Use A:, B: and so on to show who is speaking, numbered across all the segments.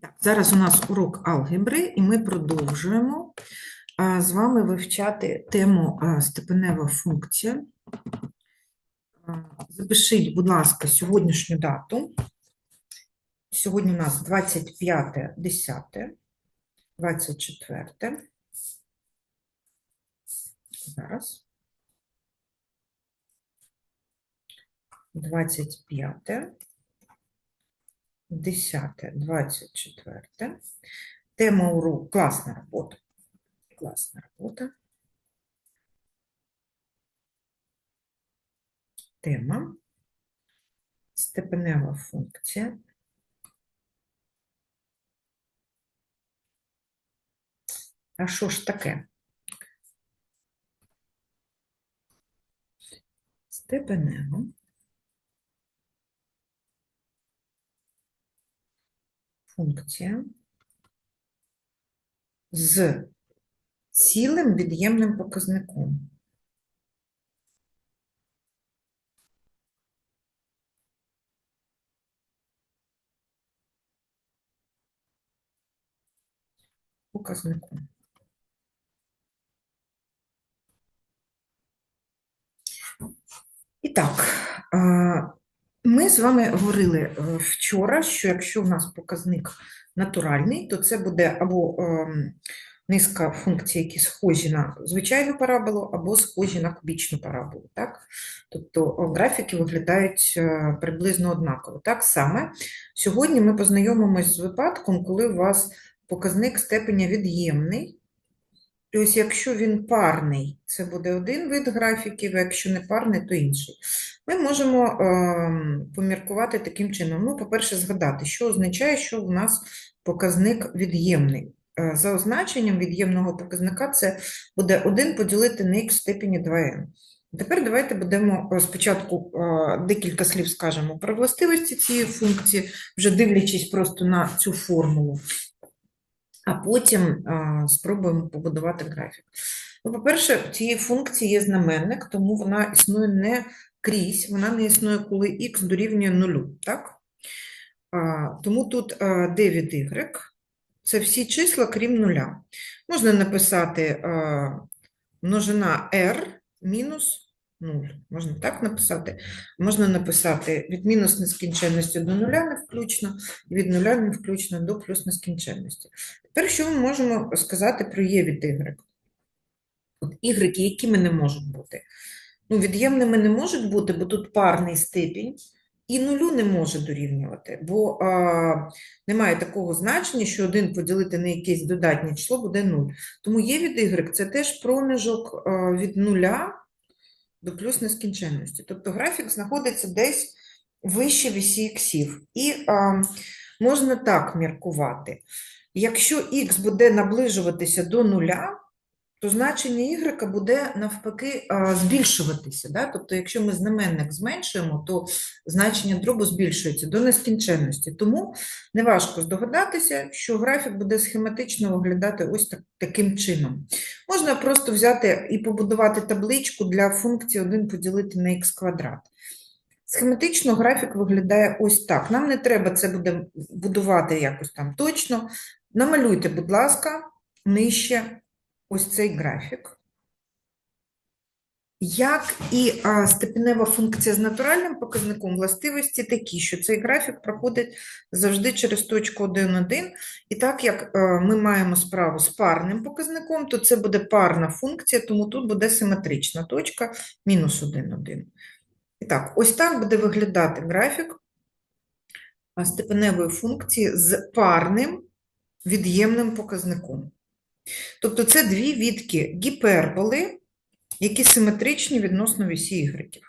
A: Так, зараз у нас урок алгебри, і ми продовжуємо а, з вами вивчати тему а, степенева функція. А, Запишіть, будь ласка, сьогоднішню дату. Сьогодні у нас 25, 10, 24. Зараз. 25. 10, 24. Тема уроку класна робота. Класна робота. Тема степенева функція. А що ж таке? Степенева функція з цілим від'ємним показником. Показником. І так, ми з вами говорили е, вчора, що якщо в нас показник натуральний, то це буде або ем, низка функцій, які схожі на звичайну параболу, або схожі на кубічну параболу. Так? Тобто графіки виглядають е, приблизно однаково. Так саме сьогодні ми познайомимось з випадком, коли у вас показник степеня від'ємний. Ось якщо він парний, це буде один вид графіків, а якщо не парний, то інший. Ми можемо ем, поміркувати таким чином. Ну, по-перше, згадати, що означає, що у нас показник від'ємний. Е, За означенням від'ємного показника це буде 1 поділити на х в степені 2n. Тепер давайте будемо е, спочатку е, декілька слів скажемо про властивості цієї функції, вже дивлячись просто на цю формулу а потім а, спробуємо побудувати графік. Ну, по-перше, в цієї функції є знаменник, тому вона існує не крізь, вона не існує, коли х дорівнює нулю, так? А, тому тут а, d від y – це всі числа, крім нуля. Можна написати а, множина r мінус 0. Можна так написати. Можна написати від мінус нескінченності до нуля не включно, від нуля не включно до плюс нескінченності. Тепер що ми можемо сказати про є від y? От y, якими не можуть бути? Ну, від'ємними не можуть бути, бо тут парний степінь, і нулю не може дорівнювати, бо а, немає такого значення, що 1 поділити на якесь додатнє число буде 0. Тому є від y – це теж проміжок а, від нуля до плюс нескінченності. Тобто графік знаходиться десь вище вісі іксів. І а, можна так міркувати. Якщо х буде наближуватися до нуля, то значення y буде навпаки збільшуватися. Да? Тобто, якщо ми знаменник зменшуємо, то значення дробу збільшується до нескінченності. Тому неважко здогадатися, що графік буде схематично виглядати ось так, таким чином. Можна просто взяти і побудувати табличку для функції 1 поділити на х квадрат. Схематично графік виглядає ось так. Нам не треба це буде будувати якось там точно. Намалюйте, будь ласка, нижче ось цей графік. Як і а, степенева функція з натуральним показником властивості такі, що цей графік проходить завжди через точку 1,1. І так як е, ми маємо справу з парним показником, то це буде парна функція, тому тут буде симетрична точка мінус 1,1. І так, ось так буде виглядати графік степеневої функції з парним від'ємним показником. Тобто це дві відки гіперболи, які симетричні відносно вісі y.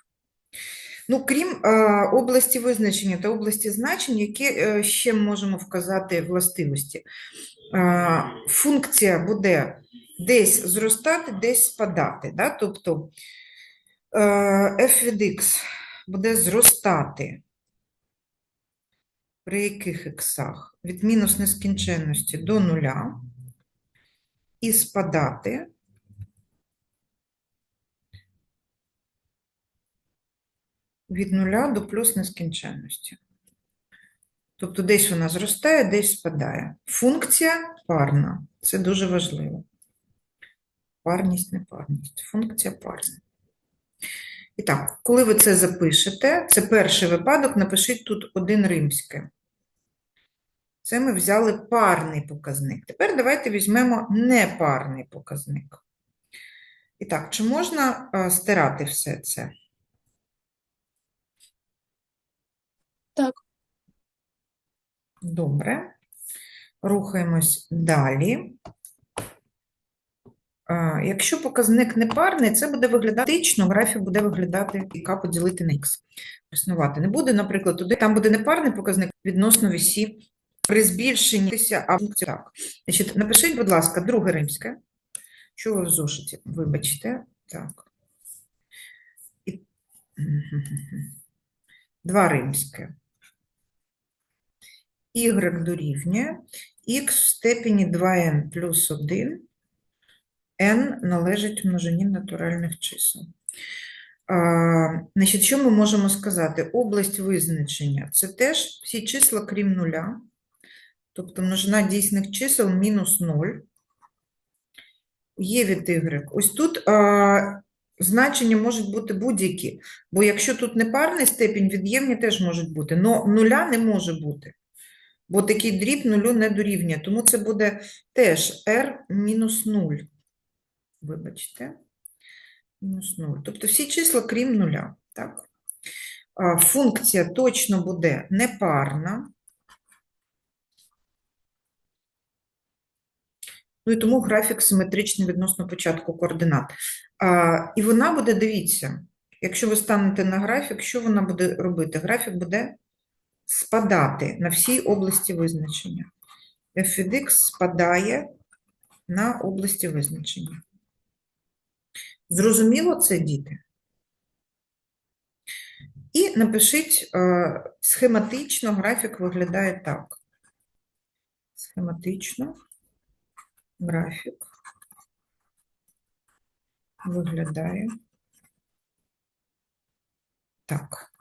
A: Ну, крім е, області визначення та області значень, які е, ще можемо вказати властивості. Е, функція буде десь зростати, десь спадати. Да? Тобто е, f від x буде зростати при яких іксах? Від мінус нескінченності до нуля і спадати від нуля до плюс нескінченності. Тобто десь вона зростає, десь спадає. Функція парна. Це дуже важливо. Парність, непарність. Функція парна. І так, коли ви це запишете, це перший випадок, напишіть тут один римський. Це ми взяли парний показник. Тепер давайте візьмемо непарний показник. І так, чи можна е, стирати все це?
B: Так.
A: Добре. Рухаємось далі. Якщо показник непарний, це буде виглядати тично, графік буде виглядати яка поділити на х. Існувати не буде, наприклад, туди там буде непарний показник відносно вісі при збільшенні а функція так. Значить, напишіть, будь ласка, друге римське. Що ви в зошиті? Вибачте. Так. І... Два римське. y дорівнює x в степені 2n плюс 1 n належить множині натуральних чисел. А, значить, що ми можемо сказати? Область визначення – це теж всі числа, крім нуля, тобто множина дійсних чисел мінус 0. Є від y. Ось тут а, значення можуть бути будь-які, бо якщо тут непарний степінь, від'ємні теж можуть бути, але нуля не може бути, бо такий дріб нулю не дорівнює, тому це буде теж r мінус 0. Вибачте, мінус 0. Тобто всі числа, крім нуля. Так? Функція точно буде непарна. Ну і тому графік симетричний відносно початку координат. А, І вона буде, дивіться, якщо ви станете на графік, що вона буде робити? Графік буде спадати на всій області визначення. f від x спадає на області визначення. Зрозуміло це, діти? І напишіть е, схематично, графік виглядає так. Схематично графік виглядає так.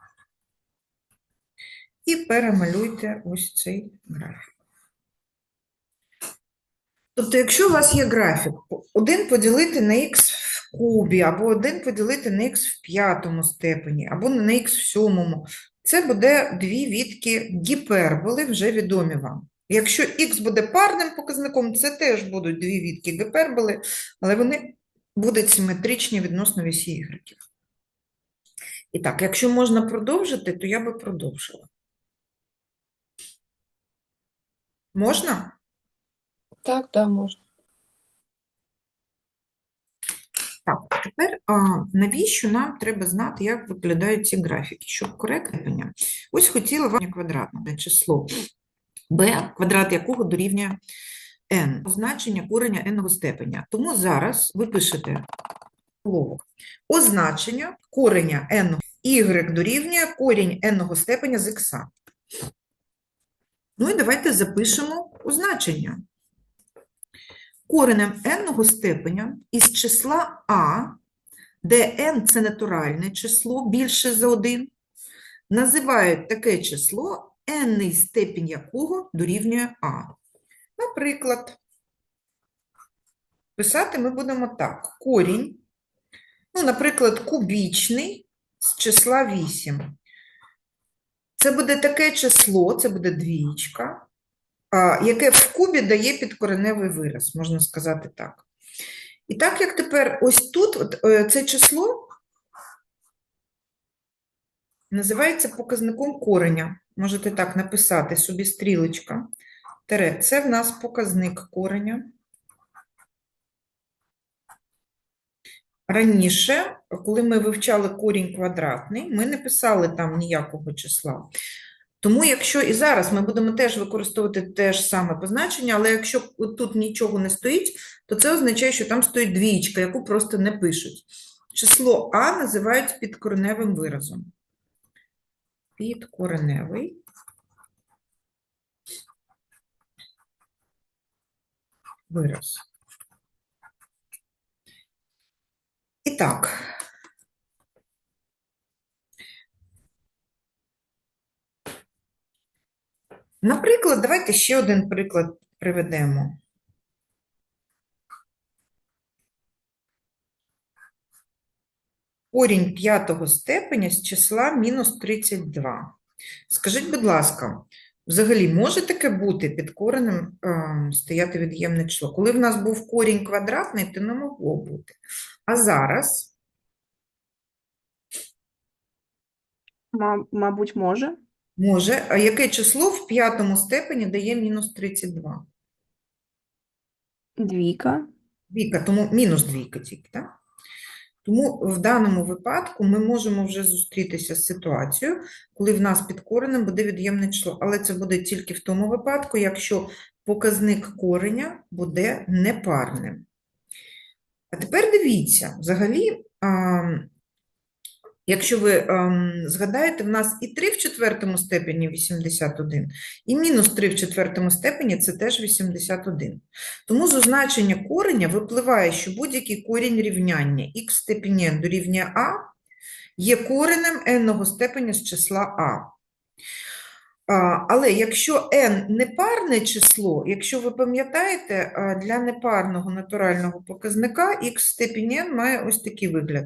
A: І перемалюйте ось цей графік. Тобто, якщо у вас є графік, 1 поділити на х кубі, або 1 поділити на х в п'ятому степені, або на х в сьомому, це буде дві відки гіперболи, вже відомі вам. Якщо х буде парним показником, це теж будуть дві відки гіперболи, але вони будуть симетричні відносно вісі ігреків. І так, якщо можна продовжити, то я би продовжила. Можна?
B: Так, да, можна.
A: Так, тепер а, навіщо нам треба знати, як виглядають ці графіки, щоб коректне. Ось хотіла вам квадратне число b, квадрат якого дорівнює n, означення кореня n степеня. Тому зараз ви пишете слово означення кореня n, y дорівнює корінь n степеня з х. Ну і давайте запишемо означення. Коренем n степеня із числа а, де n – це натуральне число більше за 1, називають таке число, n степінь якого дорівнює а. Наприклад, писати ми будемо так. Корінь, ну, наприклад, кубічний з числа 8. Це буде таке число, це буде двічка, яке в кубі дає підкореневий вираз, можна сказати так. І так як тепер ось тут от, е, це число називається показником кореня. Можете так написати собі стрілочка. Тере, це в нас показник кореня. Раніше, коли ми вивчали корінь квадратний, ми не писали там ніякого числа. Тому, якщо і зараз ми будемо теж використовувати те ж саме позначення, але якщо тут нічого не стоїть, то це означає, що там стоїть двічка, яку просто не пишуть. Число А називають підкореневим виразом. Підкореневий. Вираз. І так. Наприклад, давайте ще один приклад приведемо. Корінь п'ятого степеня з числа мінус 32. Скажіть, будь ласка, взагалі може таке бути під коренем ем, стояти від'ємне число? Коли в нас був корінь квадратний, то не могло бути. А зараз
C: Ма- Мабуть, може.
A: Може, а яке число в п'ятому степені дає мінус 32?
C: Двійка.
A: Двійка, тому мінус двійка тільки, так? Тому в даному випадку ми можемо вже зустрітися з ситуацією, коли в нас під коренем буде від'ємне число, але це буде тільки в тому випадку, якщо показник кореня буде непарним. А тепер дивіться, взагалі, якщо ви ам, згадаєте, в нас і 3 в четвертому степені 81, і мінус 3 в четвертому степені це теж 81. Тому з означення кореня випливає, що будь-який корінь рівняння х в степені n дорівнює a є коренем n-ного степеня з числа. А, Але якщо n непарне число, якщо ви пам'ятаєте, для непарного натурального показника х в степені n має ось такий вигляд.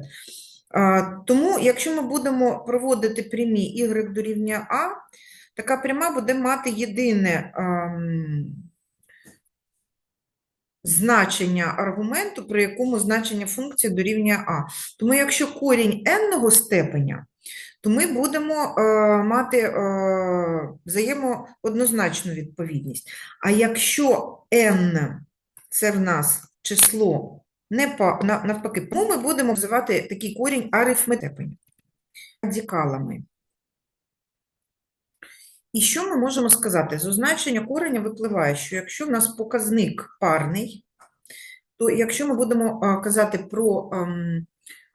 A: А, Тому, якщо ми будемо проводити прямі y дорівнює a, така пряма буде мати єдине значення аргументу, при якому значення функції дорівнює а. Тому якщо корінь n-ного степеня, то ми будемо е, мати е, взаємооднозначну відповідність. А якщо n – це в нас число не па- на- навпаки, тому ми будемо називати такий корінь арифметепень радикалами. І що ми можемо сказати? З означення кореня випливає, що якщо в нас показник парний, то якщо ми будемо казати про ем,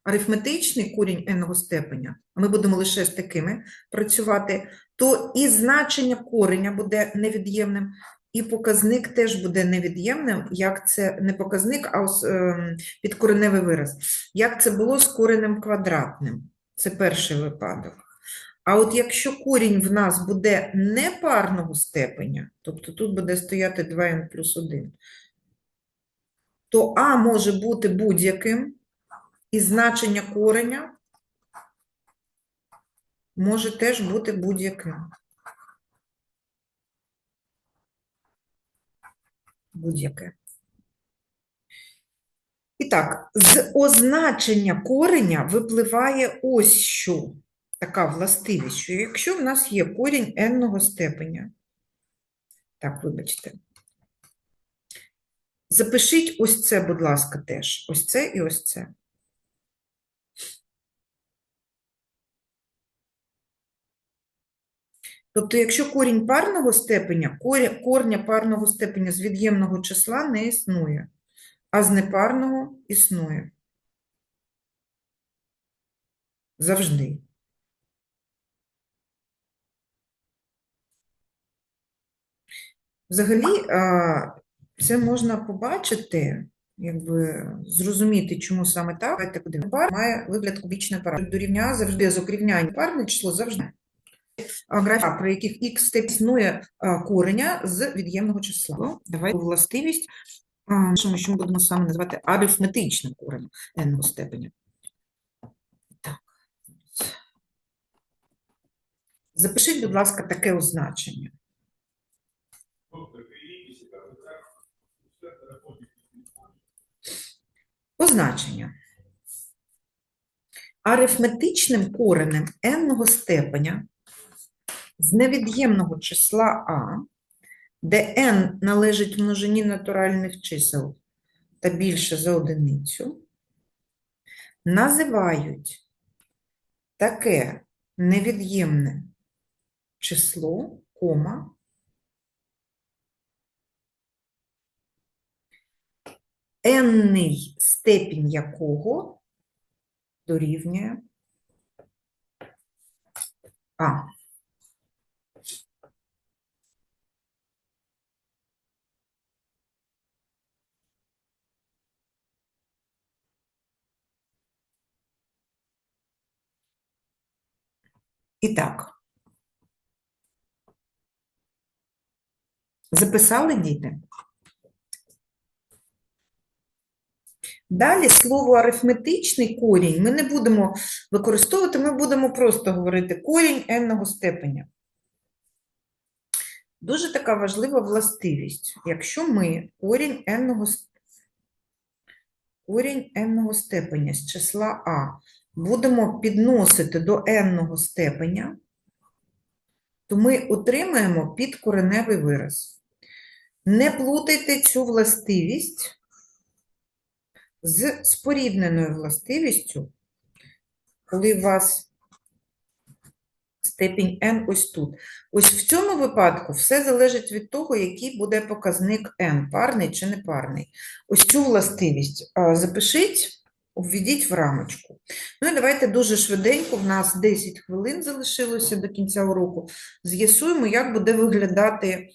A: арифметичний корінь n-го степеня, а ми будемо лише з такими працювати, то і значення кореня буде невід'ємним, і показник теж буде невід'ємним, як це не показник, а ем, підкореневий вираз. Як це було з коренем квадратним? Це перший випадок. А от якщо корінь в нас буде непарного степеня, тобто тут буде стояти 2n плюс 1, то а може бути будь-яким, і значення кореня може теж бути будь-яким. Будь-яке. І так, з означення кореня випливає ось що. Така властивість, що якщо в нас є корінь n-ного степеня, так, вибачте, запишіть ось це, будь ласка, теж. Ось це і ось це. Тобто, якщо корінь парного степеня, корня парного степеня з від'ємного числа не існує, а з непарного існує. Завжди. Взагалі, це можна побачити, якби зрозуміти, чому саме так. Давайте має вигляд кубічної пари. До рівня завжди з рівняння парне число завжди. Графа, при яких х існує кореня з від'ємного числа. Давайте властивість, що ми будемо саме називати арифметичним коренем n степеня. Так. Запишіть, будь ласка, таке означення. Позначення. Арифметичним коренем n-ного степеня з невід'ємного числа а, де n належить множині натуральних чисел та більше за одиницю, називають таке невід'ємне число, кома, n-ний степінь якого дорівнює а. І так. Записали діти? Далі слово арифметичний корінь ми не будемо використовувати, ми будемо просто говорити корінь n-го степеня. Дуже така важлива властивість. Якщо ми корінь n-го степеня з числа а будемо підносити до n-го степеня, то ми отримаємо підкореневий вираз. Не плутайте цю властивість з спорідненою властивістю, коли у вас степінь n ось тут. Ось в цьому випадку все залежить від того, який буде показник n, парний чи непарний. Ось цю властивість запишіть, введіть в рамочку. Ну і давайте дуже швиденько, в нас 10 хвилин залишилося до кінця уроку, з'ясуємо, як буде виглядати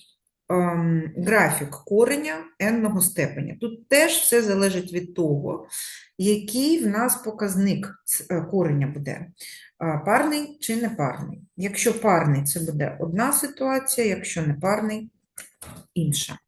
A: ем, графік кореня n-ного степеня. Тут теж все залежить від того, який в нас показник е, кореня буде. Парний чи непарний. Якщо парний, це буде одна ситуація, якщо непарний – інша.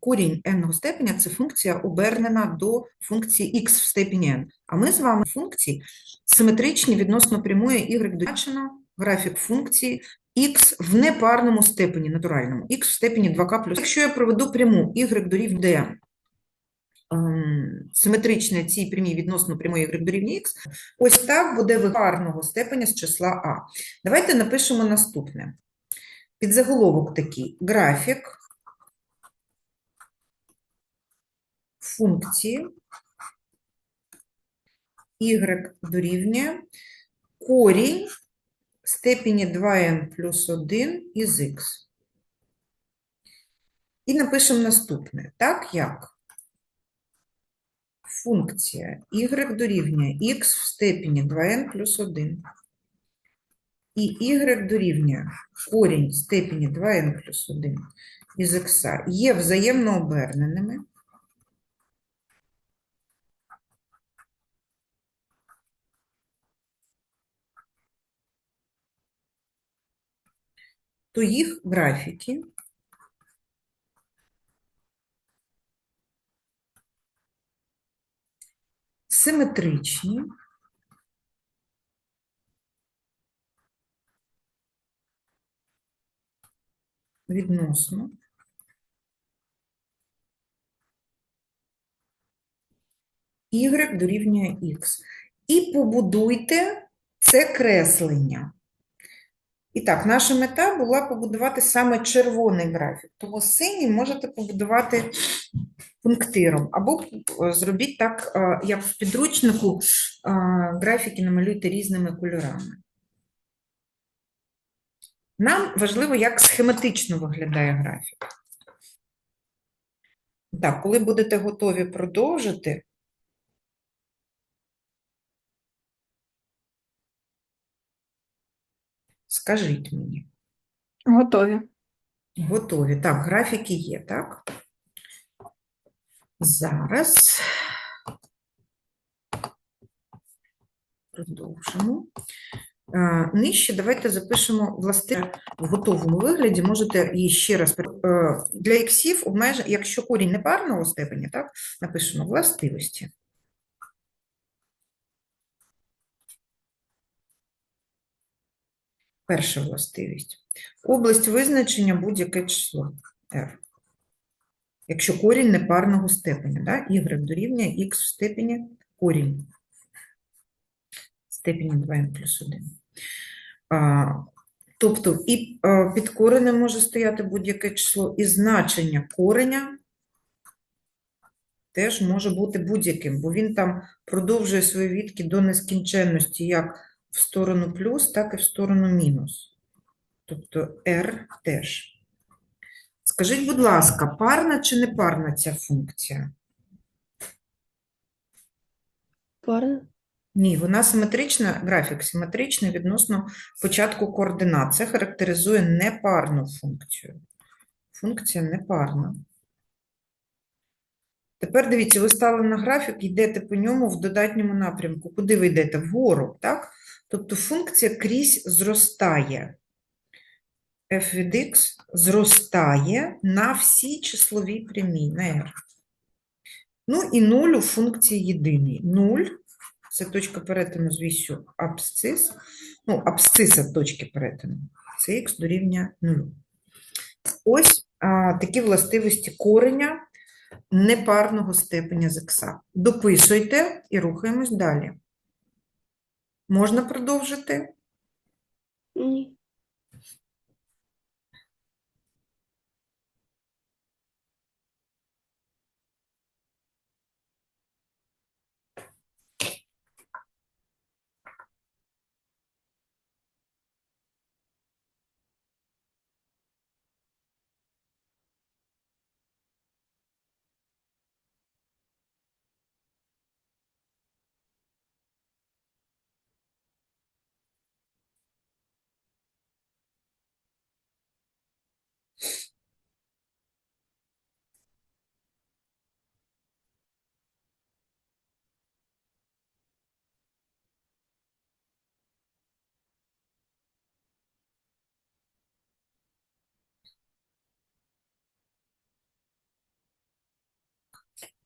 A: Корінь n степеня – це функція обернена до функції x в степені n. А ми з вами функції симетричні відносно прямої y дорівнює графік функції x в непарному степені, натуральному, x в степені 2k плюс. Якщо я проведу пряму y дорівнює ем, симетрична цій прямій відносно прямої y дорівнює x, ось так буде вид парного степеня з числа a. Давайте напишемо наступне. Підзаголовок такий. Графік функції y дорівнює корінь степені 2n плюс 1 із x. І напишемо наступне. Так як функція y дорівнює x в степені 2n плюс 1 і y дорівнює корінь степені 2n плюс 1 із x є взаємно оберненими, то їх графіки симетричні відносно y дорівнює x. І побудуйте це креслення. І так, наша мета була побудувати саме червоний графік, тому синій можете побудувати пунктиром. Або е, зробіть так, е, як в підручнику, е, графіки намалюйте різними кольорами. Нам важливо, як схематично виглядає графік. Так, коли будете готові продовжити, скажіть мені.
C: Готові.
A: Готові. Так, графіки є, так? Зараз продовжимо. Нижче давайте запишемо власти в готовому вигляді. Можете її ще раз е, для іксів обмеж... якщо корінь непарного степені, так, напишемо властивості. Перша властивість. Область визначення будь-яке число r. Якщо корінь непарного степеня, да? y дорівнює x в степені корінь. Степені 2n плюс 1. А, тобто і а, під коренем може стояти будь-яке число, і значення кореня теж може бути будь-яким, бо він там продовжує свої відки до нескінченності як в сторону плюс, так і в сторону мінус. Тобто r теж. Скажіть, будь ласка, парна чи непарна ця функція?
B: Парна.
A: Ні, вона симетрична, графік симетричний відносно початку координат. Це характеризує непарну функцію. Функція непарна. Тепер дивіться, ви стали на графік, йдете по ньому в додатньому напрямку. Куди ви йдете? Вгору, так? Тобто функція крізь зростає. f від x зростає на всі числові прямі, на r. Ну і 0 у функції єдиний. 0 – це точка перетину з вісю абсцис. Ну, абсциса точки перетину. Це х дорівнює 0. Ось а, такі властивості кореня непарного степеня з х. Дописуйте і рухаємось далі. Можна продовжити?
B: Ні.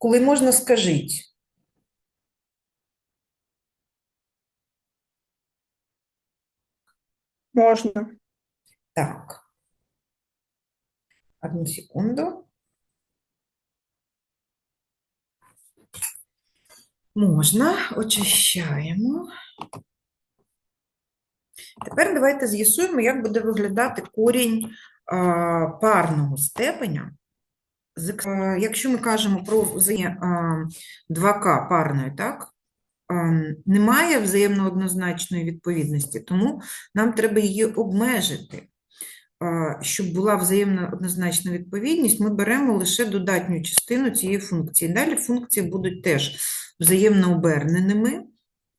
A: Коли можна, скажіть.
C: Можна.
A: Так. Одну секунду. Можна, очищаємо. Тепер давайте з'ясуємо, як буде виглядати корінь парного степеня. А, Якщо ми кажемо про взає- а, 2к парної, так? Немає взаємно однозначної відповідності, тому нам треба її обмежити. Щоб була взаємно однозначна відповідність, ми беремо лише додатню частину цієї функції. Далі функції будуть теж взаємно оберненими,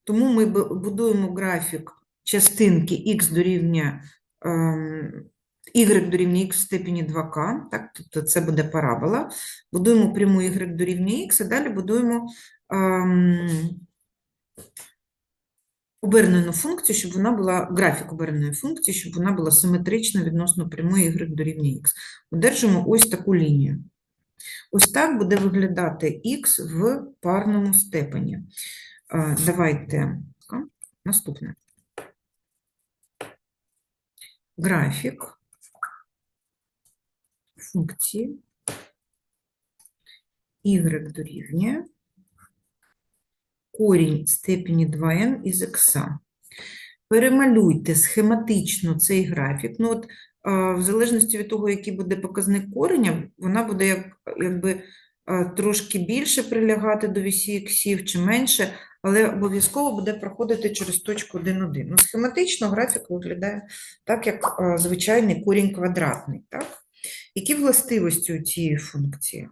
A: тому ми будуємо графік частинки х дорівнює ем, y дорівнює х в степені 2k, так, тобто це буде парабола. Будуємо пряму y дорівнює х, і далі будуємо ем, обернену функцію, щоб вона була, графік оберненої функції, щоб вона була симетрична відносно прямої y дорівнює х. Одержимо ось таку лінію. Ось так буде виглядати х в парному степені. А, Давайте наступне. Графік функції y дорівнює корінь степені 2n із х. Перемалюйте схематично цей графік. Ну, от, в залежності від того, який буде показник кореня, вона буде як, якби трошки більше прилягати до вісі іксів чи менше, але обов'язково буде проходити через точку 1,1. Ну, схематично графік виглядає так, як звичайний корінь квадратний. Так? Які властивості у цієї функції?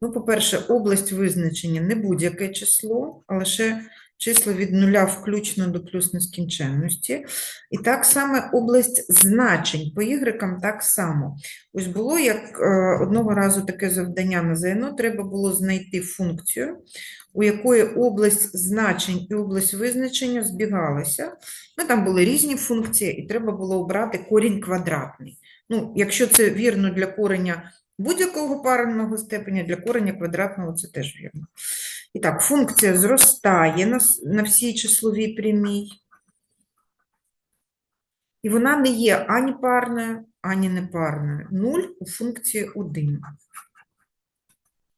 A: Ну, по-перше, область визначення не будь-яке число, а лише числа від нуля включно до плюс нескінченності. І так само область значень по ігрекам так само. Ось було як е, одного разу таке завдання на ЗНО, треба було знайти функцію, у якої область значень і область визначення збігалися. Ну, там були різні функції, і треба було обрати корінь квадратний. Ну, якщо це вірно для кореня будь-якого парного степеня, для кореня квадратного це теж вірно. І так, функція зростає на, на всій числовій прямій. І вона не є ані парною, ані непарною. 0 у функції 1.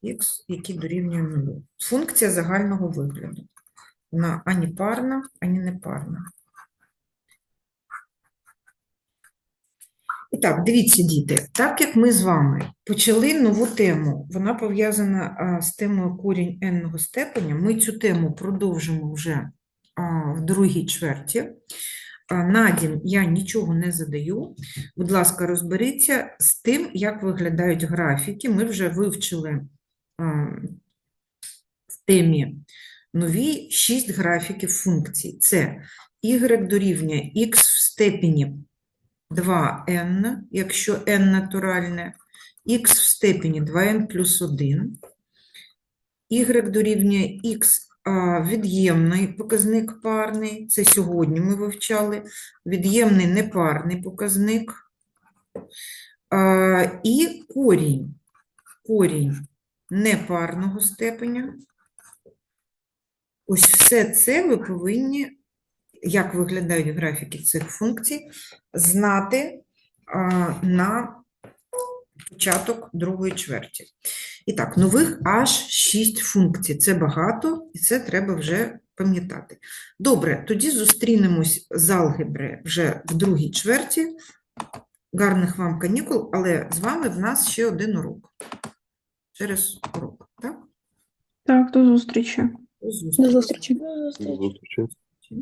A: Х, який дорівнює 0. Функція загального вигляду. Вона ані парна, ані непарна. І так, дивіться, діти, так як ми з вами почали нову тему, вона пов'язана з темою корінь n степеня, ми цю тему продовжимо вже в другій чверті. Надім я нічого не задаю. Будь ласка, розберіться з тим, як виглядають графіки. Ми вже вивчили в темі нові 6 графіків функцій. Це y дорівнює x в степені 2n, якщо n натуральне, x в степені 2n плюс 1, y дорівнює x від'ємний показник парний, це сьогодні ми вивчали, від'ємний непарний показник, і корінь, корінь непарного степеня. Ось все це ви повинні, як виглядають графіки цих функцій, знати на початок другої чверті. І так, нових аж 6 функцій. Це багато, і це треба вже пам'ятати. Добре, тоді зустрінемось з алгебри вже в другій чверті. Гарних вам канікул, але з вами в нас ще один урок. Через урок, так?
C: Так, до зустрічі.
A: До зустрічі.
B: До зустрічі.
D: До зустрічі.